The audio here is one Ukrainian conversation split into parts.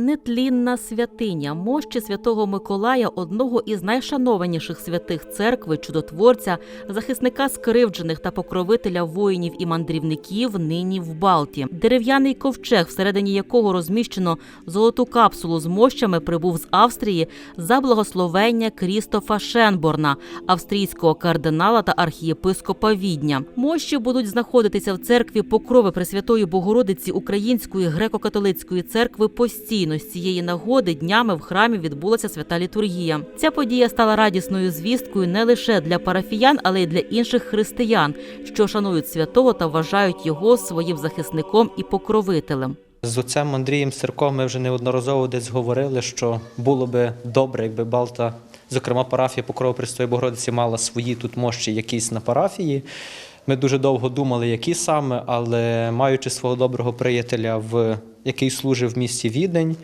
Нетлінна святиня мощі святого Миколая, одного із найшанованіших святих церкви, чудотворця, захисника скривджених та покровителя воїнів і мандрівників, нині в Балті. Дерев'яний ковчег, всередині якого розміщено золоту капсулу з мощами, прибув з Австрії за благословення Крістофа Шенборна, австрійського кардинала та архієпископа Відня. Мощі будуть знаходитися в церкві Покрови Пресвятої Богородиці Української греко-католицької церкви постійно. З цієї нагоди днями в храмі відбулася свята літургія. Ця подія стала радісною звісткою не лише для парафіян, але й для інших християн, що шанують святого та вважають його своїм захисником і покровителем. З отцем Андрієм Сирком ми вже неодноразово десь говорили, що було би добре, якби Балта, зокрема парафія Покрова Престої Богородиці, мала свої тут мощі якісь на парафії. Ми дуже довго думали, які саме, але маючи свого доброго приятеля, в який служив в місті Відень,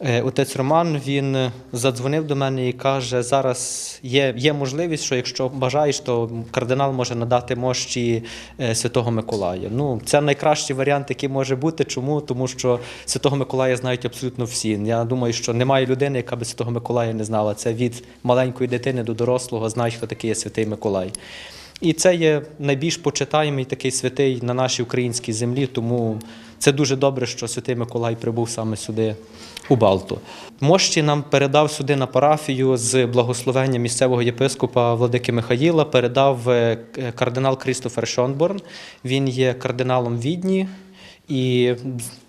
Е, Отець Роман він задзвонив до мене і каже: зараз є, є можливість, що якщо бажаєш, то кардинал може надати мощі е, Святого Миколая. Ну, це найкращий варіант, який може бути. Чому? Тому що Святого Миколая знають абсолютно всі. Я думаю, що немає людини, яка би Святого Миколая не знала. Це від маленької дитини до дорослого знають, хто такий є Святий Миколай. І це є найбільш почитаємий такий святий на нашій українській землі, тому це дуже добре, що святий Миколай прибув саме сюди, у Балту. Мощі нам передав сюди на парафію з благословення місцевого єпископа Владики Михаїла, передав е, кардинал Крістофер Шонборн. Він є кардиналом Відні. І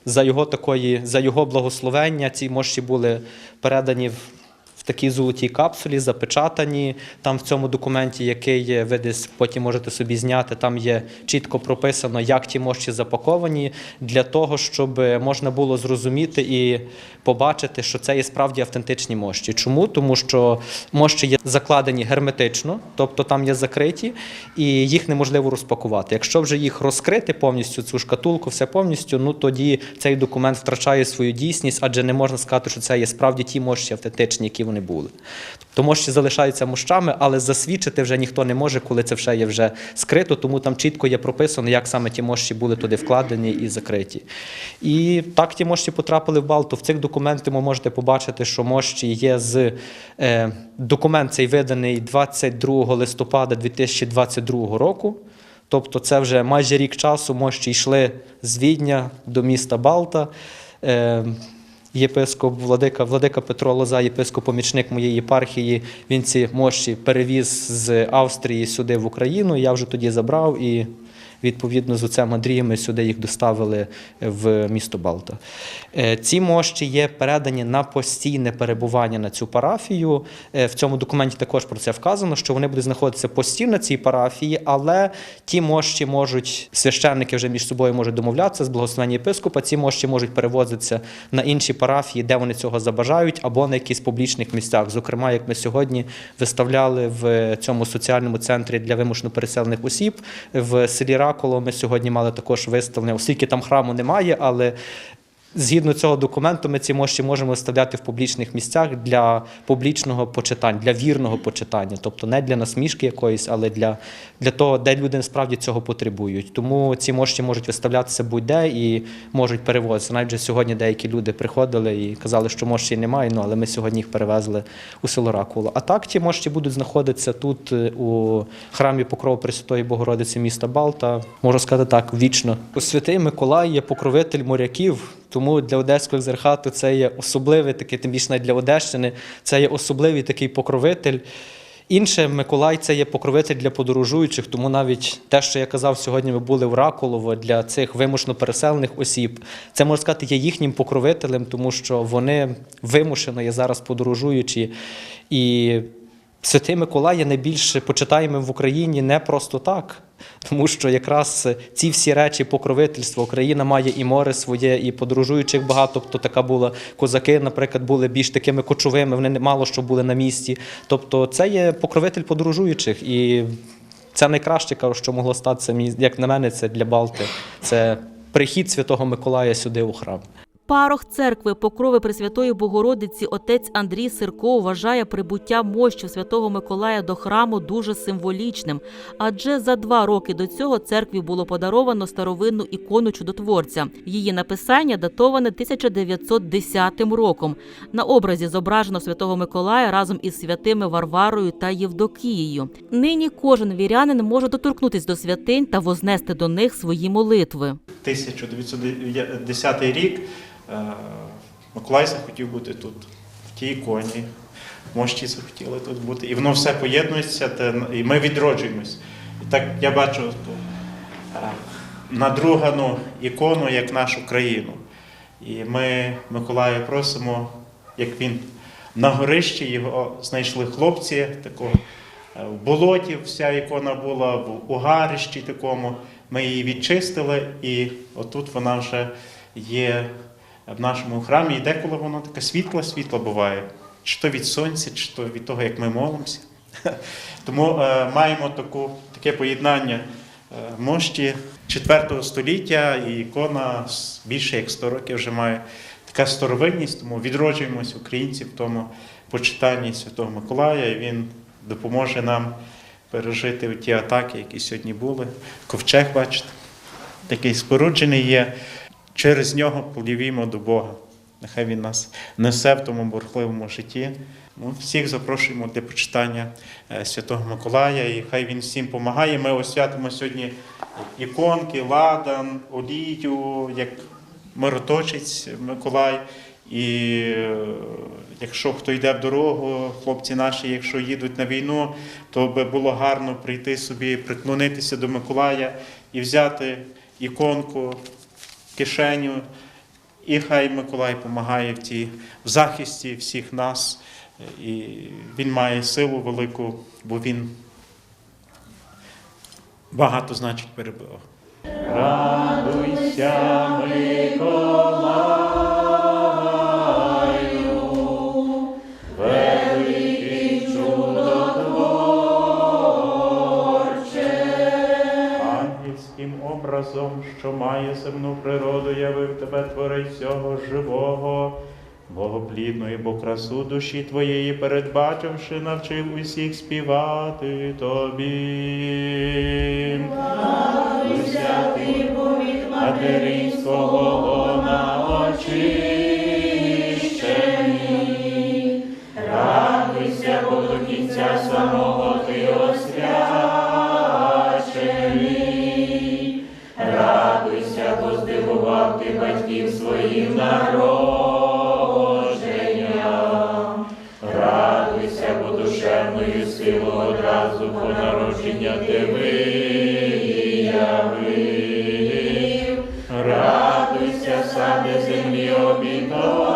за його такої, за його благословення ці мощі були передані в такій золотій капсулі, запечатані. Там в цьому документі, який ви десь потім можете собі зняти, там є чітко прописано, як ті мощі запаковані, для того, щоб можна було зрозуміти і побачити, що це є справді автентичні мощі. Чому? Тому що мощі є закладені герметично, тобто там є закриті, і їх неможливо розпакувати. Якщо вже їх розкрити повністю, цю шкатулку, все повністю, ну тоді цей документ втрачає свою дійсність, адже не можна сказати, що це є справді ті мощі автентичні, які вони були. Тобто мощі залишаються мощами, але засвідчити вже ніхто не може, коли це все є вже скрито, тому там чітко є прописано, як саме ті мощі були туди вкладені і закриті. І так ті мощі потрапили в Балту. В цих документах ви можете побачити, що мощі є з е, документ цей виданий 22 листопада 2022 року. Тобто це вже майже рік часу мощі йшли з Відня до міста Балта. Єпископ Владика, Владика Петро Лоза, єпископ-помічник моєї єпархії, він ці мощі перевіз з Австрії сюди в Україну. Я вже тоді забрав і відповідно з отцем Андрієм сюди їх доставили в місто Балта. Е, Ці мощі є передані на постійне перебування на цю парафію. Е, В цьому документі також про це вказано, що вони будуть знаходитися постійно на цій парафії, але ті мощі можуть, священники вже між собою можуть домовлятися з благословення єпископа, ці мощі можуть перевозитися на інші парафії, де вони цього забажають, або на якісь публічних місцях. Зокрема, як ми сьогодні виставляли в цьому соціальному центрі для вимушено переселених осіб в селі Раколо. Ми сьогодні мали також виставлення, оскільки там храму немає, але Згідно цього документу, ми ці мощі можемо виставляти в публічних місцях для публічного почитання, для вірного почитання, тобто не для насмішки якоїсь, але для, для того, де люди насправді цього потребують. Тому ці мощі можуть виставлятися будь-де і можуть перевозитися. Навіть вже сьогодні деякі люди приходили і казали, що мощі немає, ну але ми сьогодні їх перевезли у село Ракула. А так ті мощі будуть знаходитися тут е, у храмі Покрова Пресвятої Богородиці міста Балта. Можу сказати так, вічно. Святий Миколай є покровитель моряків. Тому для Одеського екзархату це є особливий такий, тим більше для Одещини, це є особливий такий покровитель. Інше Миколай це є покровитель для подорожуючих, тому навіть те, що я казав, сьогодні ми були в Раколово для цих вимушено переселених осіб, це можна сказати, є їхнім покровителем, тому що вони вимушено є зараз подорожуючі. І Святий Миколай є найбільш почитаємим в Україні не просто так. Тому що якраз ці всі речі покровительства Україна має і море своє, і подорожуючих багато. Тобто така була козаки, наприклад, були більш такими кочовими, вони мало що були на місці. Тобто, це є покровитель подорожуючих, і це найкраще, що могло статися. Як на мене, це для Балти. Це прихід Святого Миколая сюди у храм. Парох церкви Покрови Пресвятої Богородиці отець Андрій Сирко вважає прибуття мощів святого Миколая до храму дуже символічним, адже за два роки до цього церкві було подаровано старовинну ікону чудотворця. Її написання датоване 1910 роком. На образі зображено святого Миколая разом із святими Варварою та Євдокією. Нині кожен вірянин може доторкнутись до святинь та вознести до них свої молитви. 1910 рік Миколай захотів бути тут, в тій іконі. Мощі захотіли тут бути. І воно все поєднується, і ми відроджуємось. І так я бачу е, надругану ікону як нашу країну. І ми Миколая просимо, як він на горищі його знайшли хлопці такого. е, В болоті вся ікона була, в угарищі такому. Ми її відчистили, і отут вона вже є в нашому храмі. І деколи вона така світла, світла буває. Чи то від сонця, чи то від того, як ми молимося. Тому е, маємо таку, таке поєднання е, мощі 4 століття, і ікона більше як 100 років вже має така старовинність, тому відроджуємось українці в тому почитанні Святого Миколая, і він допоможе нам пережити ті атаки, які сьогодні були. Ковчег, бачите, такий споруджений є. Через нього плівімо до Бога. Нехай він нас несе в тому бурхливому житті. Ну, всіх запрошуємо для почитання е, Святого Миколая, і хай він всім допомагає. Ми освятимо сьогодні іконки, ладан, олію, як мироточець Миколай. І е, якщо хто йде в дорогу, хлопці наші, якщо їдуть на війну, то би було гарно прийти собі, приклонитися до Миколая і взяти іконку кишеню. І хай Миколай допомагає в, тій, в захисті всіх нас. І він має силу велику, бо він багато значить перебив. Радуйся, Миколаю, образом, що має земну природу, явив тебе Творець всього живого. Богоплідну бо красу душі твоєї передбачивши, навчив усіх співати тобі. Радуйся ти, від материнського лона очищений. Радуйся, бо до кінця самого ти батьків своїм народженням, радуйся бо душевною силу одразу по народження ти виявив. радуйся саме землі обітова.